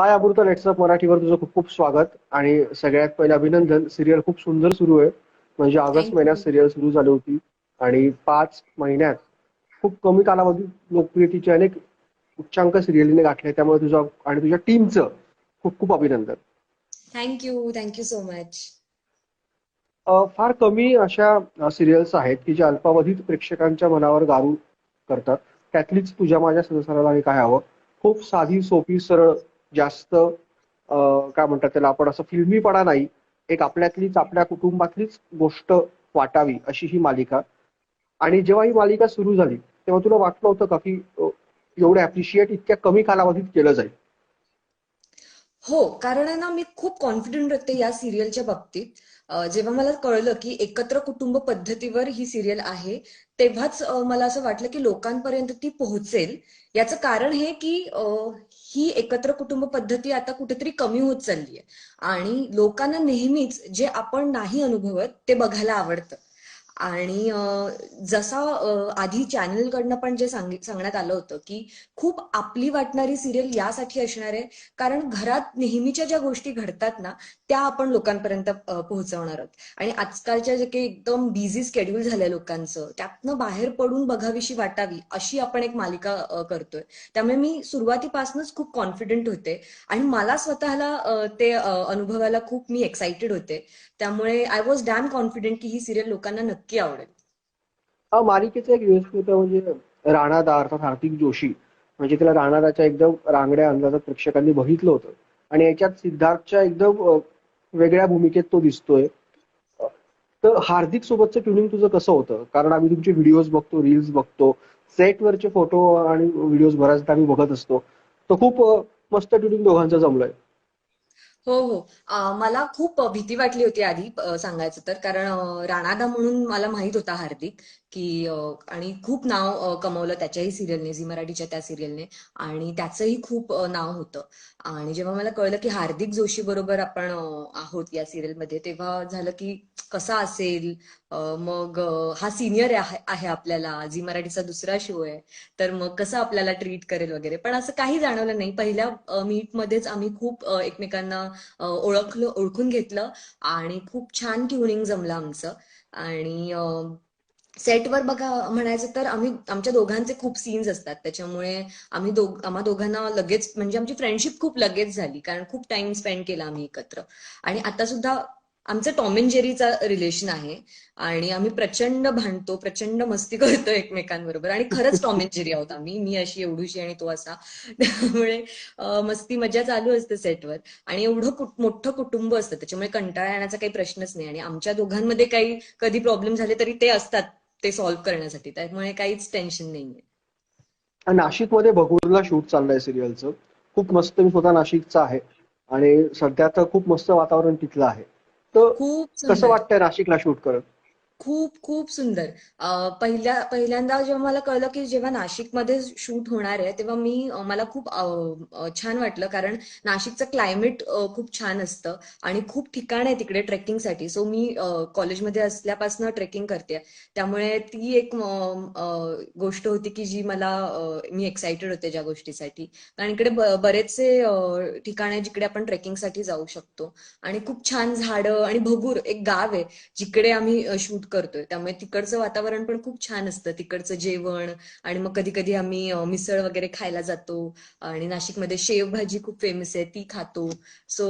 हाय अमृता लेट्सअप मराठीवर तुझं खूप खूप स्वागत आणि सगळ्यात पहिले अभिनंदन. सिरियल खूप सुंदर सुरू आहे. म्हणजे ऑगस्ट महिन्यात. सिरियल सुरू झाली होती आणि पाच महिन्यात खूप कमी कालावधीत लोकप्रियतेचे अनेक उच्चांक सिरियलीने गाठले. त्यामुळे तुझं आणि तुझ्या टीमचं खूप खूप अभिनंदन. थँक्यू थँक्यू सो मच फार कमी अशा सिरियल्स आहेत की ज्या अल्पावधीत प्रेक्षकांच्या मनावर गारू करतात. त्यातलीच तुझ्या माझ्या संसाराला आणि काय हवं? खूप साधी सोपी सरळ जास्त काय म्हणतात त्याला आपण असं फिल्मीपणा नाही एक आपल्यातलीच आपल्या कुटुंबातलीच गोष्ट वाटावी अशी ही मालिका. आणि जेव्हा ही मालिका सुरू झाली तेव्हा तुला वाटलं होतं का की एवढं अप्रिशिएट इतक्या कमी कालावधीत केलं जाईल? हो कारण आहे ना मी खूप कॉन्फिडंट होते या सिरियलच्या बाबतीत. जेव्हा मला कळलं की एकत्र कुटुंब पद्धतीवर ही सिरियल आहे तेव्हाच मला असं वाटलं की लोकांपर्यंत ती पोहोचेल. याचं कारण हे की ही एकत्र कुटुंब पद्धती आता कुठेतरी कमी होत चालली आहे आणि लोकांना नेहमीच जे आपण नाही अनुभवत ते बघायला आवडतं. आणि जसा आधी चॅनलकडनं पण जे सांगित सांगण्यात आलं होतं की खूप आपली वाटणारी सिरियल यासाठी असणार आहे कारण घरात नेहमीच्या ज्या गोष्टी घडतात ना त्या आपण लोकांपर्यंत पोहोचवणार आहोत. आणि आजकालच्या जे काही एकदम बिझी स्केड्यूल झालंय लोकांचं त्यातनं बाहेर पडून बघावीशी वाटावी अशी आपण एक मालिका करतोय. त्यामुळे मी सुरुवातीपासूनच खूप कॉन्फिडंट होते आणि मला स्वतःला ते अनुभवायला खूप मी एक्साइटेड होते. त्यामुळे आय वॉज डॅम कॉन्फिडंट की ही सिरियल लोकांना नक्की आवडेल हा मालिकेचा एक युएसपी होता म्हणजे राणादा अर्थात हार्दिक जोशी. म्हणजे त्याला राणादाच्या एकदम रांगड्या अंदाजात प्रेक्षकांनी बघितलं होतं. आणि याच्यात सिद्धार्थच्या एकदम वेगळ्या भूमिकेत तो दिसतोय. तर हार्दिक सोबतचं ट्युनिंग तुझं कसं होतं? कारण आम्ही तुमचे व्हिडिओज बघतो रील्स बघतो. सेटवरचे फोटो आणि व्हिडिओज बऱ्याचदा आम्ही बघत असतो. तर खूप मस्त ट्युनिंग दोघांचं जमलंय. हो हो. मला खूप भीती वाटली होती आधी सांगायचं तर. कारण राणादा म्हणून मला माहीत होता हार्दिक. की आणि खूप नाव कमवलं त्याच्याही सिरियलने झी मराठीच्या त्या सिरियलने आणि त्याचंही खूप नाव होतं. आणि जेव्हा मला कळलं की हार्दिक जोशी बरोबर आपण आहोत या सिरियलमध्ये तेव्हा झालं की कसा असेल? मग हा सिनियर आहे आपल्याला झी मराठीचा दुसरा शो आहे. तर मग कसं आपल्याला ट्रीट करेल वगैरे? पण असं काही जाणवलं नाही. पहिल्या मीटमध्येच आम्ही खूप एकमेकांना ओळखलं ओळखून घेतलं. आणि खूप छान ट्युनिंग जमलं आमचं. आणि सेटवर बघा म्हणायचं तर आम्ही आमच्या दोघांचे खूप सीन्स असतात. त्याच्यामुळे आम्ही दोघ आम्हा दोघांना लगेच म्हणजे आमची फ्रेंडशिप खूप लगेच झाली कारण खूप टाइम स्पेंड केला आम्ही एकत्र. आणि आता सुद्धा आमचं टॉम अँड जेरीचा रिलेशन आहे आणि आम्ही प्रचंड भांडतो प्रचंड मस्ती करतो एकमेकांबरोबर. आणि खरंच टॉम अँड जेरी आहोत आम्ही. मी अशी एवढीशी आणि तो असा. त्यामुळे मस्ती मजा चालू असते सेटवर. आणि एवढं मोठं कुटुंब असतं. त्याच्यामुळे कंटाळा येण्याचा काही प्रश्नच नाही. आणि आमच्या दोघांमध्ये काही कधी प्रॉब्लेम झाले तरी ते असतात. ते सॉल्व्ह करण्यासाठी. त्यामुळे काहीच टेन्शन नाहीये. नाशिकमध्ये भगूरला शूट चाललंय सिरियलचं खूप मस्त मी स्वतः नाशिकचा आहे. आणि सध्या तर खूप मस्त वातावरण तिथलं आहे. तर खूप कसं वाटतंय नाशिकला शूट करत खूप खूप सुंदर. पहिल्या पहिल्यांदा जेव्हा मला कळलं की जेव्हा नाशिकमध्ये शूट होणार आहे तेव्हा मी मला खूप छान वाटलं. कारण नाशिकचं क्लायमेट खूप छान असतं आणि खूप ठिकाण आहे तिकडे ट्रेकिंगसाठी. सो मी कॉलेजमध्ये असल्यापासून ट्रेकिंग करते. त्यामुळे ती एक गोष्ट होती की जी मला मी एक्साइटेड होते ज्या गोष्टीसाठी. कारण इकडे बरेचसे ठिकाण आहे जिकडे आपण ट्रेकिंगसाठी जाऊ शकतो. आणि खूप छान झाडं आणि भगूर एक गाव आहे जिकडे आम्ही शूट करतोय. त्यामुळे तिकडचं वातावरण पण खूप छान असतं. तिकडचं जेवण आणि मग कधी कधी आम्ही मिसळ वगैरे खायला जातो आणि नाशिकमध्ये शेव भाजी खूप फेमस आहे ती खातो. सो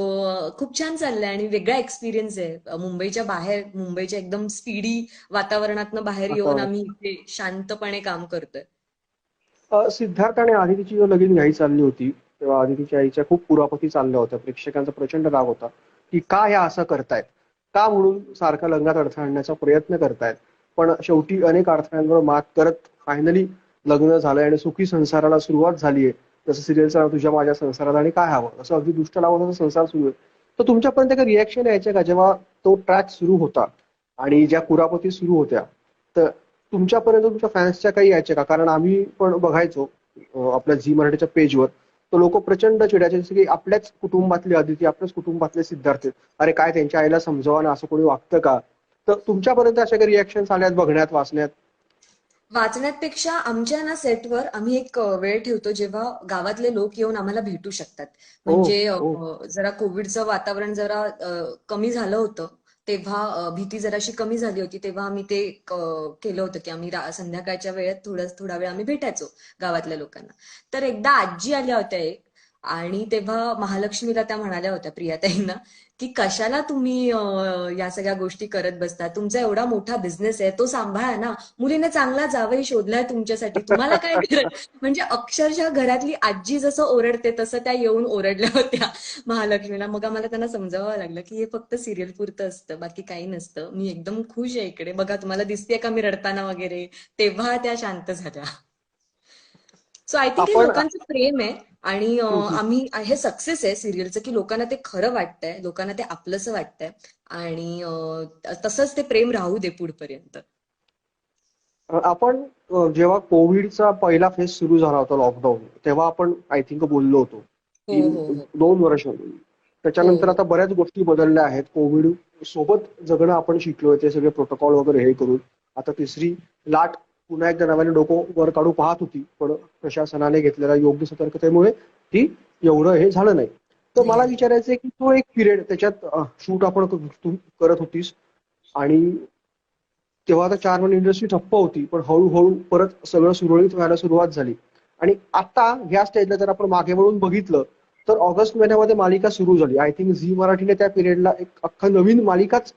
खूप छान चाललंय आणि वेगळा एक्सपिरियन्स आहे. मुंबईच्या बाहेर मुंबईच्या एकदम स्पीडी वातावरणातनं बाहेर येऊन आम्ही इथे शांतपणे काम करतोय. सिद्धार्थ आणि आदितीची जेव्हा लगीन घाई चालली होती तेव्हा आदितीच्या आईच्या खूप कुरापती चालल्या होत्या. प्रेक्षकांचा प्रचंड राग होता की का ह्या असं करतायत? का म्हणून सारखा लग्नात अडथळा आणण्याचा प्रयत्न करतायत? पण शेवटी अनेक अडथळ्यांवर मात करत फायनली लग्न झालंय आणि सुखी संसाराला सुरुवात झालीये जसं सिरियलचं नाव तुझ्या माझ्या संसारात आणि काय हवं? असं अगदी दुष्ट लावून संसार सुरू आहे. तर तुमच्यापर्यंत काही रिॲक्शन यायचे का जेव्हा तो ट्रॅक सुरू होता आणि ज्या कुरापती सुरू होत्या? तर तुमच्यापर्यंत तुमच्या फॅन्सच्या काही यायच्या का? कारण आम्ही पण बघायचो आपल्या झी मराठीच्या पेजवर तर लोक प्रचंड चिडायचे जसे की आपल्याच कुटुंबातले अदिती आपल्याच कुटुंबातले सिद्धार्थ. अरे काय त्यांच्या आईला समजावं ना असं कोणी वागतं का? तर तुमच्यापर्यंत अशा काही रिॲक्शन आल्यात बघण्यात वाचण्यात? वाचण्यापेक्षा आमच्या ना सेटवर आम्ही एक वेळ ठेवतो जेव्हा गावातले लोक येऊन आम्हाला भेटू शकतात. हो म्हणजे हो. जरा कोविडचं वातावरण जरा कमी झालं होतं. तेव्हा भीती जराशी कमी झाली होती तेव्हा आम्ही ते केलं होतं की आम्ही संध्याकाळच्या वेळेत थोडं थोडा वेळ आम्ही भेटायचो गावातल्या लोकांना. तर एकदा आजी आल्या होत्या एक आणि तेव्हा महालक्ष्मीला त्या म्हणाल्या होत्या प्रियाताईंना की कशाला तुम्ही या सगळ्या गोष्टी करत बसता? तुमचा एवढा मोठा बिझनेस आहे तो सांभाळा ना. मुलीने चांगला जावई शोधलाय तुमच्यासाठी. तुम्हाला काय गरज? म्हणजे अक्षरशः घरातली आजी जसं ओरडते तसं त्या येऊन ओरडल्या होत्या महालक्ष्मीला. मग आम्हाला त्यांना समजावं लागलं की हे फक्त सिरियल पुरतं असतं बाकी काही नसतं. मी एकदम खुश आहे इकडे. बघा तुम्हाला दिसते का मी रडताना वगैरे? तेव्हा त्या शांत झाल्या. सो आय थिंक हे लोकांचं प्रेम आहे आणि. आम्ही हे सक्सेस आहे सिरियलचं की लोकांना ते खरं वाटतंय लोकांना ते आपलंसं वाटतंय आणि तसंच ते प्रेम राहू दे पुढपर्यंत. आपण जेव्हा कोविडचा पहिला फेज सुरू झाला होता लॉकडाऊन तेव्हा आपण आय थिंक बोललो होतो हो हो हो. दोन वर्ष त्याच्यानंतर आता बऱ्याच गोष्टी बदलल्या आहेत. कोविड सोबत जगणं आपण शिकलोय ते सगळे प्रोटोकॉल वगैरे हे करून. आता तिसरी लाट पुन्हा एकदा नव्याने डोकं वर काढू पाहत होती पण प्रशासनाने घेतलेल्या योग्य सतर्कतेमुळे ती एवढं हे झालं नाही. तर मला विचारायचं आहे की तो एक पिरियड त्याच्यात शूट आपण तू करत होतीस आणि तेव्हा आता चार महिने इंडस्ट्री ठप्प होती पण हळूहळू परत सगळं सुरळीत व्हायला सुरुवात झाली. आणि आता ह्या स्टेजला जर आपण मागे वळून बघितलं तर ऑगस्ट महिन्यामध्ये मालिका सुरू झाली. आय थिंक झी मराठीने त्या पिरियडला एक अख्खा नवीन मालिकाच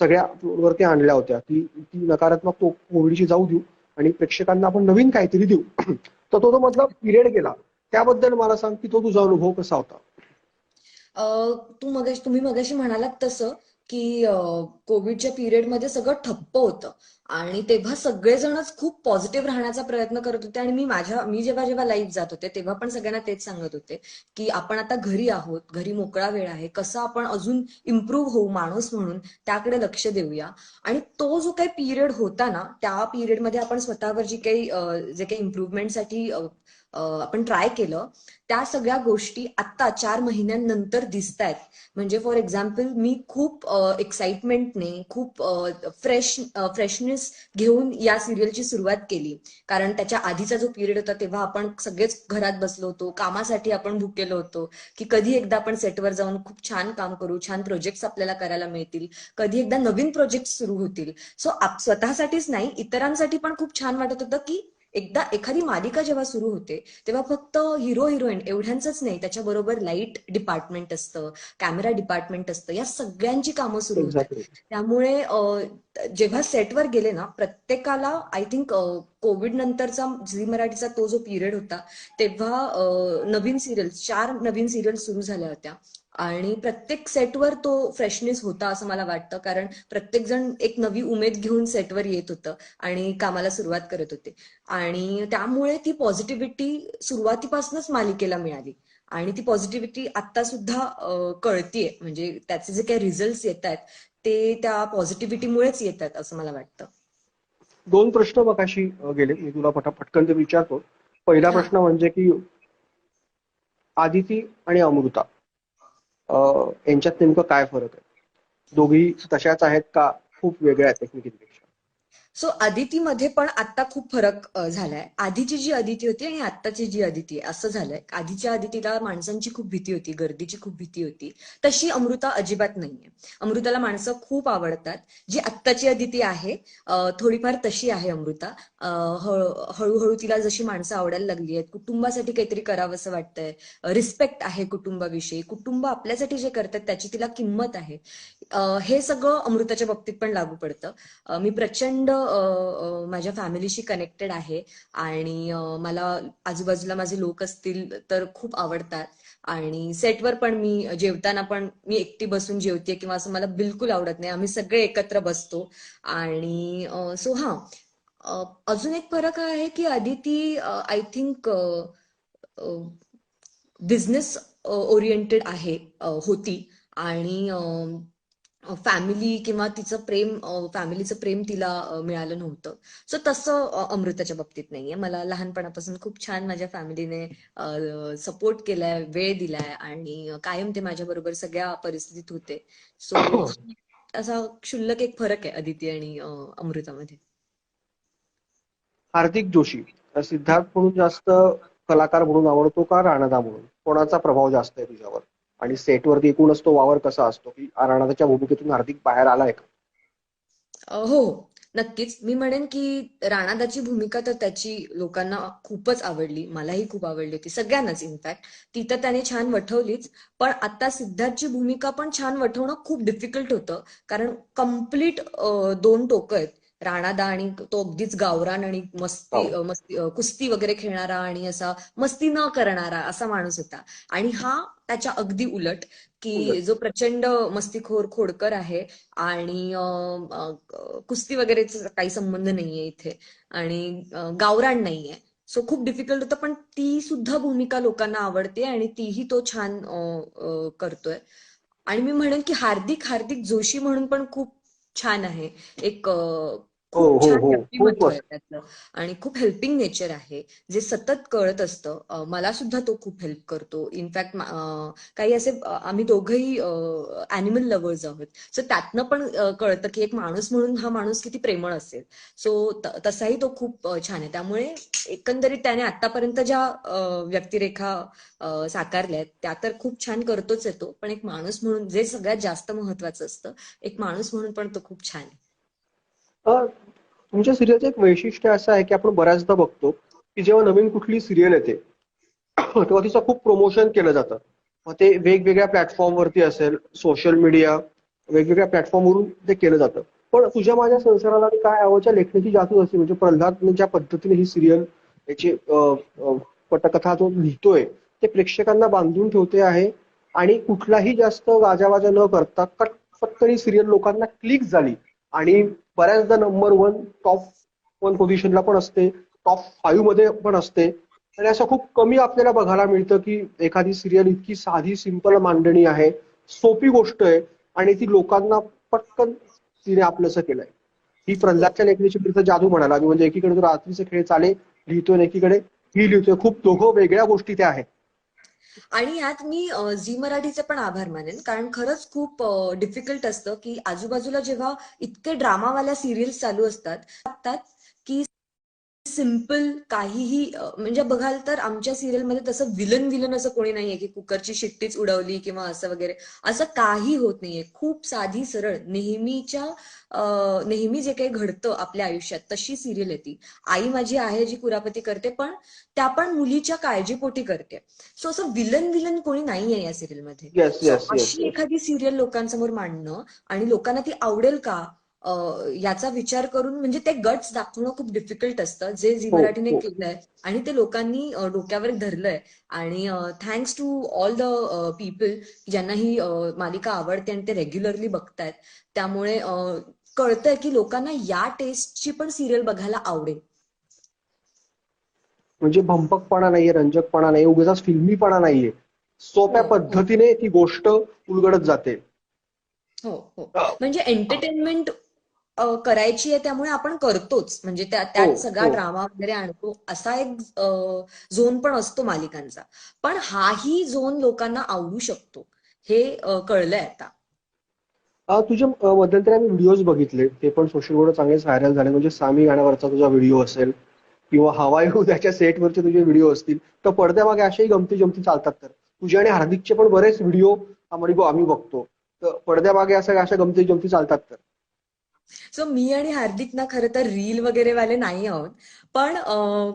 सगळ्या वरती आणल्या होत्या. की ती नकारात्मक तो कोविडची जाऊ देऊ आणि प्रेक्षकांना आपण नवीन काहीतरी देऊ. तर तो तो मधला पिरियड गेला त्याबद्दल मला सांग की तो तुझा अनुभव कसा होता? अ, तू मगाशी तुम्ही मगाशी म्हणालात तसं की कोविडच्या पिरियडमध्ये सगळं ठप्प होतं. आणि तेव्हा सगळेजणच खूप पॉझिटिव्ह राहण्याचा प्रयत्न करत होते. आणि मी माझ्या मी जेव्हा जेव्हा लाईव्ह जात होते तेव्हा पण सगळ्यांना तेच सांगत होते की आपण आता घरी आहोत घरी मोकळा वेळ आहे कसं आपण अजून इम्प्रूव्ह होऊ माणूस म्हणून त्याकडे लक्ष देऊया. आणि तो जो काही पिरियड होता ना त्या पिरियडमध्ये आपण स्वतःवर जी काही जे काही इम्प्रूव्हमेंटसाठी आपण ट्राय केलं. त्या सगळ्या गोष्टी आत्ता चार महिन्यांनंतर दिसतायत. म्हणजे फॉर एक्झाम्पल मी खूप एक्साइटमेंटने खूप फ्रेश फ्रेशनेस घेऊन या सिरियलची सुरुवात केली. कारण त्याच्या आधीचा जो पिरियड होता तेव्हा आपण सगळेच घरात बसलो होतो. कामासाठी आपण भुकेलो होतो. की कधी एकदा आपण सेटवर जाऊन खूप छान काम करू छान प्रोजेक्ट्स आपल्याला करायला मिळतील. कधी एकदा नवीन प्रोजेक्ट सुरू होतील. सो स्वतःसाठीच नाही इतरांसाठी पण खूप छान वाटत होतं की एकदा एखादी मालिका जेव्हा सुरू होते तेव्हा फक्त हिरो हिरोईन एवढ्यांचंच नाही त्याच्याबरोबर लाइट डिपार्टमेंट असतं कॅमेरा डिपार्टमेंट असतं या सगळ्यांची कामं सुरू होतात. त्यामुळे जेव्हा सेटवर गेले ना प्रत्येकाला आय थिंक कोविड नंतरचा झी मराठीचा तो जो पिरियड होता तेव्हा नवीन सिरियल चार नवीन सिरियल सुरू झाल्या होत्या. आणि प्रत्येक सेटवर तो फ्रेशनेस होता असं मला वाटतं. कारण प्रत्येक जण एक नवी उमेद घेऊन सेटवर येत होतं आणि कामाला सुरुवात करत होते. आणि त्यामुळे ती पॉझिटिव्हिटी सुरुवातीपासूनच मालिकेला मिळाली. आणि ती पॉझिटिव्हिटी आता सुद्धा कळतीये. म्हणजे त्याचे जे काही रिझल्ट येत आहेत ते त्या पॉझिटिव्हिटीमुळेच येत आहेत असं मला वाटतं. दोन प्रश्न मगाशी अ, गेले. मी तुला पटा पटकन ते विचारतो. पहिला प्रश्न म्हणजे की आदिती आणि अमृता. यांच्यात नेमकं काय फरक आहे? दोघी तशाच आहेत का खूप वेगळ्या आहेत एकमेकींपेक्षा सो अदितीमध्ये पण आता खूप फरक झालाय. आधीची जी अदिती होती आणि आत्ताची जी अदिती आहे असं झालंय. आधीच्या अदितीला माणसांची खूप भीती होती गर्दीची खूप भीती होती. तशी अमृता अजिबात नाहीये. अमृताला माणसं खूप आवडतात. जी आत्ताची अदिती आहे थोडीफार तशी आहे अमृता. हळूहळू तिला जशी माणसं आवडायला लागली आहेत कुटुंबासाठी काहीतरी करावंसं वाटतंय. रिस्पेक्ट आहे कुटुंबाविषयी. कुटुंब आपल्यासाठी जे करतात त्याची तिला किंमत आहे. हे सगळं अमृताच्या बाबतीत पण लागू पडतं. मी प्रचंड माझ्या फॅमिलीशी कनेक्टेड आहे आणि मला आजूबाजूला माझे लोक असतील तर खूप आवडतात. आणि सेटवर पण मी जेवताना पण मी एकटी बसून जेवते किंवा असं मला बिलकुल आवडत नाही. आम्ही सगळे एकत्र बसतो. आणि सो हा अजून एक फरक आहे की Aditi I think business oriented आहे होती. आणि फॅमिली किंवा तिचं प्रेम फॅमिलीचं प्रेम तिला मिळालं नव्हतं. सो तसं अमृताच्या बाबतीत नाहीये. मला लहानपणापासून खूप छान माझ्या फॅमिलीने सपोर्ट केलाय वेळ दिलाय आणि कायम ते माझ्या बरोबर सगळ्या परिस्थितीत होते. सो असा क्षुल्लक एक फरक आहे अदिती आणि अमृतामध्ये. हार्दिक जोशी सिद्धार्थ म्हणून जास्त कलाकार म्हणून आवडतो का राणादा म्हणून? कोणाचा प्रभाव जास्त आहे तुझ्यावर? आणि सेटवरती एकूणच तो वावर कसा असतो? की राणादाच्या भूमिकेतून हार्दिक बाहेर आलाय का? हो हो नक्कीच. मी म्हणेन की राणादाची भूमिका तर त्याची लोकांना खूपच आवडली. मलाही खूप आवडली होती. सगळ्यांनाच इनफॅक्ट ती तर त्याने छान वठवलीच. पण आता सिद्धार्थची भूमिका पण छान वठवणं खूप डिफिकल्ट होतं. कारण कंप्लीट दोन टोकं आहेत. राणादा आणि तो अगदीच गावरान आणि मस्ती हो. मस्ती कुस्ती वगैरे खेळणारा आणि असा मस्ती न करणारा असा माणूस होता आणि हा त्याच्या अगदी उलट की. जो प्रचंड मस्तीखोर खोडकर आहे आणि कुस्ती वगैरेचा काही संबंध नाहीये इथे आणि गावरान नाहीये सो खूप डिफिकल्ट होतं पण ती सुद्धा भूमिका लोकांना आवडते आणि तीही तो छान करतोय आणि मी म्हणेन की हार्दिक हार्दिक जोशी म्हणून पण खूप छान आहे एक व्यक्तिमत्व खूपच आहे त्याचं. आणि खूप हेल्पिंग नेचर आहे. जे सतत कळत असतं. मला सुद्धा तो खूप हेल्प करतो. इनफॅक्ट काही असे आम्ही दोघंही अॅनिमल लव्हर्स आहोत. सो त्यातनं पण कळतं की एक माणूस म्हणून हा माणूस किती प्रेमळ असेल. सो तसाही तो खूप छान आहे. त्यामुळे एकंदरीत त्याने आतापर्यंत ज्या व्यक्तिरेखा साकारल्या आहेत त्या तर खूप छान करतोच येतो पण एक माणूस म्हणून जे सगळ्यात जास्त महत्वाचं असतं एक माणूस म्हणून पण तो खूप छान आहे. तुमच्या सिरियलचं एक वैशिष्ट्य असं आहे की आपण बऱ्याचदा बघतो की जेव्हा नवीन कुठली सिरियल येते तेव्हा तिचं खूप प्रमोशन केलं जातं. मग ते वेगवेगळ्या प्लॅटफॉर्मवरती असेल सोशल मीडिया वेगवेगळ्या प्लॅटफॉर्मवरून ते केलं जातं. पण तुझ्या माझ्या संसाराला काय आवडच्या लेखनाची जादू असते म्हणजे प्रल्हादने ज्या पद्धतीने ही सिरियल याची पटकथा जो लिहितोय ते प्रेक्षकांना बांधून ठेवते आहे आणि कुठलाही जास्त गाजावाजा न करता कट पटकन सिरियल लोकांना क्लिक झाली आणि बऱ्याचदा नंबर वन टॉप वन पोझिशनला पण असते टॉप फाईव्हमध्ये पण असते. आणि असं खूप कमी आपल्याला बघायला मिळतं की एखादी सिरियल इतकी साधी सिंपल मांडणी आहे सोपी गोष्ट आहे आणि ती लोकांना पटकन तिने आपलंसं केलंय. ही प्रल्हादच्या लेखणीची तिथं जादू म्हणाला म्हणजे एकीकडे रात्रीचे खेळ चाले लिहितोय एकीकडे ही लिहितोय. खूप दोघं वेगळ्या गोष्टी त्या आहेत. आणि यात मी झी मराठीचे पण आभार मानेन. कारण खरंच खूप डिफिकल्ट असतं की आजूबाजूला जेव्हा इतके ड्रामावाल्या सिरियल्स चालू असतात सिंपल काहीही म्हणजे बघाल तर आमच्या सिरियलमध्ये तसं विलन विलन असं कोणी नाहीये की कुकरची शिट्टीच उडवली किंवा असं वगैरे. असं काही होत नाहीये. खूप साधी सरळ नेहमीच्या नेहमी जे काही घडतं आपल्या आयुष्यात तशी सिरियल आहे ती. आई माझी आहे जी कुरापती करते पण त्या पण मुलीच्या काळजीपोटी करते. सो असं विलन विलन कोणी नाहीये या सिरियलमध्ये. अशी एखादी सिरियल लोकांसमोर मांडणं आणि लोकांना ती आवडेल का? याचा विचार करून म्हणजे ते गट्स दाखवणं खूप डिफिकल्ट असतं. जे झी हो मराठीने हो. केलंय आणि ते लोकांनी डोक्यावर धरलंय. आणि thanks to all the people ज्यांना ही मालिका आवडते आणि ते रेग्युलरली बघतायत. त्यामुळे कळतंय की लोकांना या टेस्टची पण सिरियल बघायला आवडेल. म्हणजे भंपकपणा नाहीये रंजकपणा नाही उगाच फिल्मीपणा नाहीये. सोप्या हो पद्धतीने ती गोष्ट उलगडत जाते. हो हो. म्हणजे एंटरटेनमेंट करायची आहे त्यामुळे आपण करतोच. म्हणजे त्या हो त्यात सगळा हो. ड्रामा वगैरे आणतो असा एक झोन पण असतो मालिकांचा. पण हाही झोन लोकांना आवडू शकतो. हे कळलंय आता. तुझ्या मध्यंतरी आम्ही व्हिडिओज बघितले. ते पण सोशल मीडियावर चांगलेच व्हायरल झाले. म्हणजे सामी गाण्यावरचा तुझा व्हिडिओ असेल किंवा हवाई उद्याच्या सेटवरचे तुझे व्हिडिओ असतील तर पडद्यामागे अशाही गमती जमती चालतात तर. तुझे आणि हार्दिकचे पण बरेच व्हिडिओ आम्ही आम्ही बघतो. तर पडद्यामागे अशा अशा गमती जमती चालतात तर. सो मी आणि हार्दिक ना खरं तर रील वगैरे वाले नाही आहोत. पण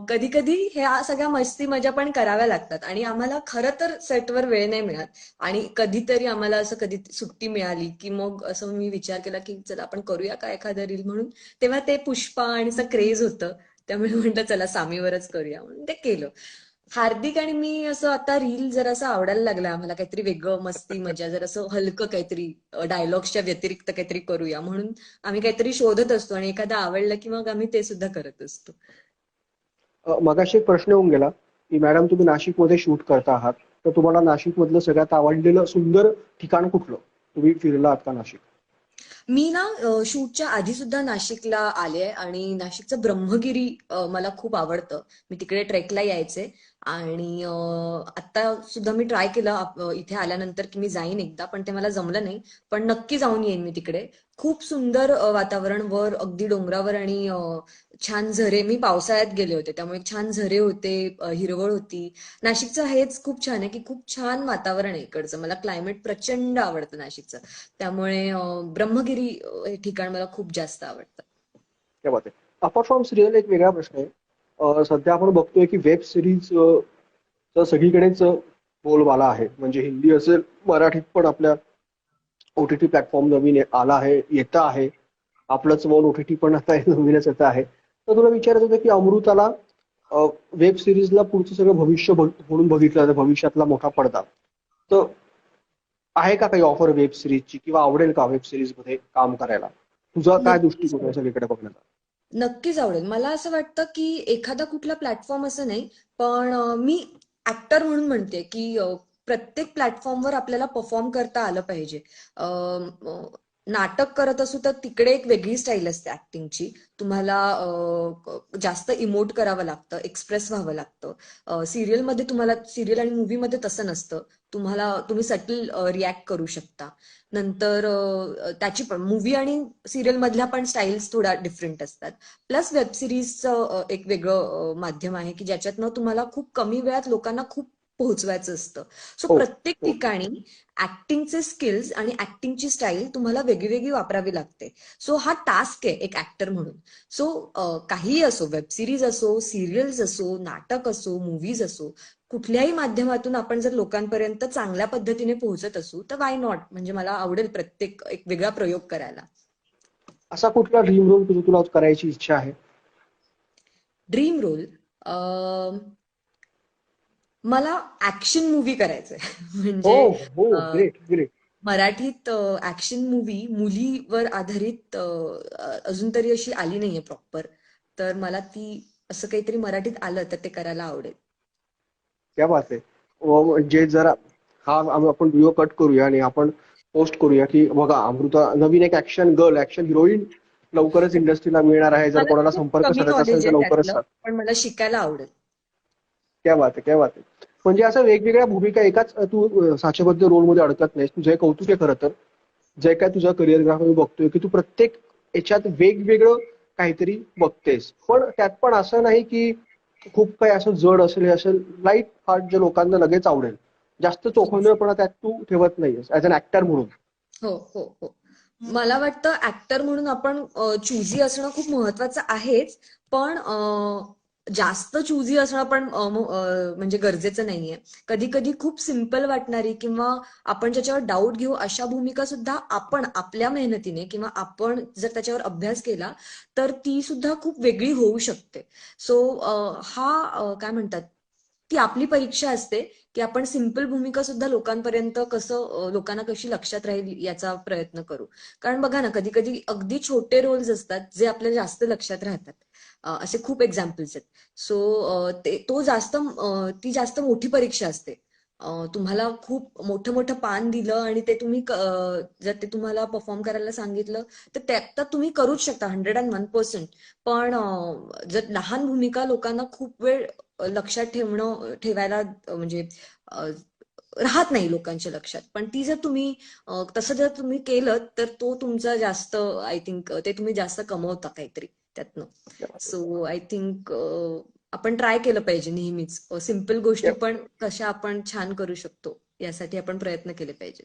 कधी कधी ह्या सगळ्या मस्ती मजा पण कराव्या लागतात. आणि आम्हाला खरं तर सेटवर वेळ नाही मिळत. आणि कधीतरी आम्हाला असं कधी सुट्टी मिळाली की मग असं मी विचार केला की चला आपण करूया का एखादं रील म्हणून? तेव्हा ते पुष्पा आणि असं क्रेज होतं. त्यामुळे म्हटलं चला सामीवरच करूया म्हणून ते केलं. हार्दिक आणि मी असं आता रील जरासं आवडायला लागलं. आम्हाला काहीतरी वेगळं मस्ती मजा जरासं हलकं काहीतरी डायलॉग्सच्या व्यतिरिक्त काहीतरी करूया. म्हणून आम्ही काहीतरी शोधत असतो आणि एखादं आवडलं की मग आम्ही ते सुद्धा करत असतो. मगाशी एक प्रश्न येऊन गेला की मॅडम तुम्ही नाशिकमध्ये शूट करता आहात तर तुम्हाला नाशिकमधलं सगळ्यात आवडलेलं सुंदर ठिकाण कुठलं? तुम्ही फिरला आहात का नाशिक? मी ना शूटच्या आधी सुद्धा नाशिकला आले आणि नाशिकचं ब्रह्मगिरी मला खूप आवडतं. मी तिकडे ट्रेकला यायचे. आणि आता सुद्धा मी ट्राय केलं इथे आल्यानंतर की मी जाईन एकदा पण ते मला जमलं नाही. पण नक्की जाऊन येईन मी तिकडे. खूप सुंदर वातावरण वर अगदी डोंगरावर आणि छान झरे. मी पावसाळ्यात गेले होते त्यामुळे छान झरे होते हिरवळ होती. नाशिकचं हेच खूप छान आहे की खूप छान वातावरण आहे इकडचं. मला क्लायमेट प्रचंड आवडतं नाशिकचं. त्यामुळे ब्रह्मगिरी हे ठिकाण मला खूप जास्त आवडतं. अपार्ट फ्रॉम सिरियल एक वेगळा प्रश्न आहे. सध्या आपण बघतोय की वेब सिरीज सगळीकडेच बोलबाला आहे. म्हणजे हिंदी असेल मराठीत पण आपल्या ओटीटी प्लॅटफॉर्म नवीन आला आहे येतं आहे. आपलंच मौन ओटीटी पण आता नवीनच येतं आहे. तर तुला विचारायचं होतं की अमृताला वेब सिरीजला पुढचं सगळं भविष्य म्हणून बघितलं जातं भविष्यातला मोठा पडदा. तर आहे का काही ऑफर वेब सिरीजची किंवा आवडेल का वेब सिरीजमध्ये काम करायला? तुझा काय दृष्टिकोन आहे सगळीकडे बघण्याचा? नक्कीच आवडेल. मला असं वाटतं की एखादा कुठला प्लॅटफॉर्म असं नाही पण मी ऍक्टर म्हणून म्हणते की प्रत्येक प्लॅटफॉर्मवर आपल्याला परफॉर्म करता आलं पाहिजे. नाटक करत असू तर तिकडे एक वेगळी स्टाईल असते ऍक्टिंगची तुम्हाला जास्त इमोट करावं लागतं एक्सप्रेस व्हावं लागतं. सिरियलमध्ये तुम्हाला सिरियल आणि मूवीमध्ये तसं नसतं. तुम्हाला तुम्ही सटल रिॲक्ट करू शकता. नंतर त्याची पण मूवी आणि सिरियल मधल्या पण स्टाईल्स थोड्या डिफरंट असतात. प्लस वेब सिरीजचं एक वेगळं माध्यम आहे की ज्याच्यातनं तुम्हाला खूप कमी वेळात लोकांना खूप पोहोचवायचं असतं. सो हो प्रत्येक हो. ठिकाणी ऍक्टिंगचे स्किल्स आणि ऍक्टिंगची स्टाईल तुम्हाला वेगळी वापरावी लागते. सो हा टास्क आहे एक ऍक्टर म्हणून. सो काहीही असो वेब सिरीज असो सिरियल्स असो नाटक असो मूवीज असो कुठल्याही माध्यमातून आपण जर लोकांपर्यंत चांगल्या पद्धतीने पोहोचत असू तर वाय नॉट म्हणजे मला आवडेल प्रत्येक एक वेगळा प्रयोग करायला. असा कुठला ड्रीम रोल तुला करायची इच्छा आहे? ड्रीम रोल मला ऍक्शन मूवी करायचंय. म्हणजे हो ग्रेट ग्रेट मराठीत ऍक्शन मूवी मुलीवर आधारित अजून तरी अशी आली नाहीये प्रॉपर तर मला ती असं काहीतरी मराठीत आलं तर ते करायला आवडेल. क्या बात आहे. म्हणजे जरा हा आपण व्हिडिओ कट करूया आणि आपण पोस्ट करूया की बघा अमृता नवीन एक ऍक्शन गर्ल ऍक्शन हिरोईन लवकरच इंडस्ट्रीला मिळणार आहे. जर कोणाला संपर्क साधायचा असेल तर लवकरच पण मला शिकायला आवडेल. क्या बात आहे क्या बात आहे म्हणजे असं वेगवेगळ्या भूमिका एकाच तू साचेबद्ध रोलमध्ये अडकत नाहीस. तुझं कौतुक आहे खरं तर. जे काय तुझा करिअर ग्राफ मी बघतोय की तू प्रत्येक याच्यात वेगवेगळं काहीतरी बघतेस. पण त्यात पण असं नाही की खूप काही असं जड असेल हे असेल. लाइट हार्ट जे लोकांना लगेच आवडेल. जास्त चोखंदळपणा त्यात तू ठेवत नाहीयेस ऍज अन ऍक्टर म्हणून. हो हो हो. मला वाटतं ऍक्टर म्हणून आपण चुजी असणं खूप महत्वाचं आहेच. पण जास्त चुजी असणं पण म्हणजे गरजेचं नाहीये. कधी कधी खूप सिंपल वाटणारी किंवा आपण ज्याच्यावर डाऊट घेऊ अशा भूमिका सुद्धा आपण आपल्या मेहनतीने किंवा आपण जर त्याच्यावर अभ्यास केला तर ती सुद्धा खूप वेगळी होऊ शकते. सो हा काय म्हणतात ती आपली परीक्षा असते की आपण सिंपल भूमिका सुद्धा लोकांपर्यंत कसं लोकांना कशी लक्षात राहील याचा प्रयत्न करू. कारण बघा ना कधी कधी अगदी छोटे रोल्स असतात जे आपल्याला जास्त लक्षात राहतात. असे खूप एक्झाम्पल्स आहेत. सो ते तो जास्त ती जास्त मोठी परीक्षा असते. तुम्हाला खूप मोठं मोठं पान दिलं आणि ते तुम्ही जर ते तुम्हाला परफॉर्म करायला सांगितलं तर त्यात तर तुम्ही करूच शकता हंड्रेड अँड वन पर्सेंट पण जर लहान भूमिका लोकांना खूप वेळ लक्षात ठेवणं ठेवायला म्हणजे राहत नाही लोकांच्या लक्षात. पण ती जर तुम्ही तसं जर तुम्ही केलं तर तो तुमचा जास्त आय थिंक ते तुम्ही जास्त कमवता काहीतरी. त्यातनं सो आय थिंक आपण ट्राय केलं पाहिजे नेहमीच. सिंपल गोष्टी पण कशा आपण छान करू शकतो यासाठी आपण प्रयत्न केले पाहिजे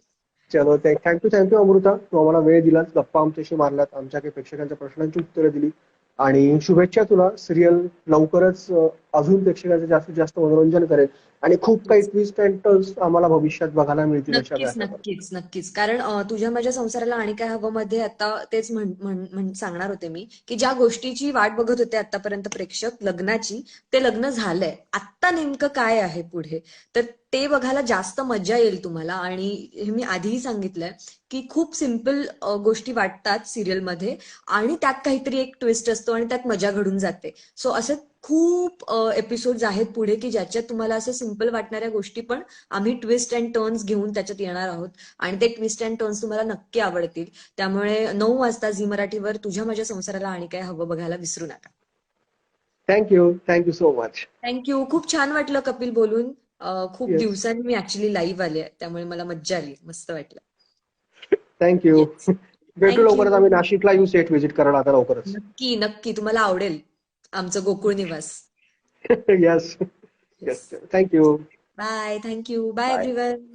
चलो थँक्यू थँक्यू अमृता. तू आम्हाला वेळ दिलास. गप्पा आमच्याशी मारल्यात आमच्या काही प्रेक्षकांच्या प्रश्नांची उत्तरं दिली. आणि शुभेच्छा तुला. सिरियल लवकरच अजून प्रेक्षकांचं जास्तीत जास्त मनोरंजन करेल. आणि खूप काही ट्विस्ट अँड टर्न्स आम्हाला भविष्यात बघायला मिळतील नक्कीच नक्कीच नक्कीच. कारण तुझ्या माझ्या संसाराला आणि काय हवं मध्ये आता तेच सांगणार होते मी की ज्या गोष्टीची वाट बघत होते आतापर्यंत प्रेक्षक लग्नाची ते लग्न झालंय. आत्ता नेमकं काय आहे पुढे? तर ते बघायला जास्त मजा येईल तुम्हाला. आणि हे मी आधीही सांगितलंय की खूप सिंपल गोष्टी वाटतात सिरियलमध्ये आणि त्यात काहीतरी एक ट्विस्ट असतो आणि त्यात मजा घडून जाते. सो असे खूप एपिसोड आहेत पुढे की ज्याच्यात तुम्हाला असं सिंपल वाटणाऱ्या गोष्टी पण आम्ही ट्विस्ट अँड टर्न्स घेऊन त्याच्यात येणार आहोत. आणि ते ट्विस्ट अँड टर्न्स तुम्हाला नक्की आवडतील. त्यामुळे नऊ वाजता झी मराठीवर तुझ्या माझ्या संसाराला आणि काय हवं बघायला विसरू नका. Thank you thank you so much thank you खूप छान वाटलं कपिल बोलून. खूप दिवसांनी मी ऍक्च्युली लाईव्ह आले. त्यामुळे मला मज्जा आली. मस्त वाटलं. थँक्यू भेटू लवकरच. आम्ही नाशिकला यू सेट व्हिजिट करायला आता लवकरच. नक्की नक्की. तुम्हाला आवडेल. आमचं Gokul Niwas. Yes thank you bye thank you bye everyone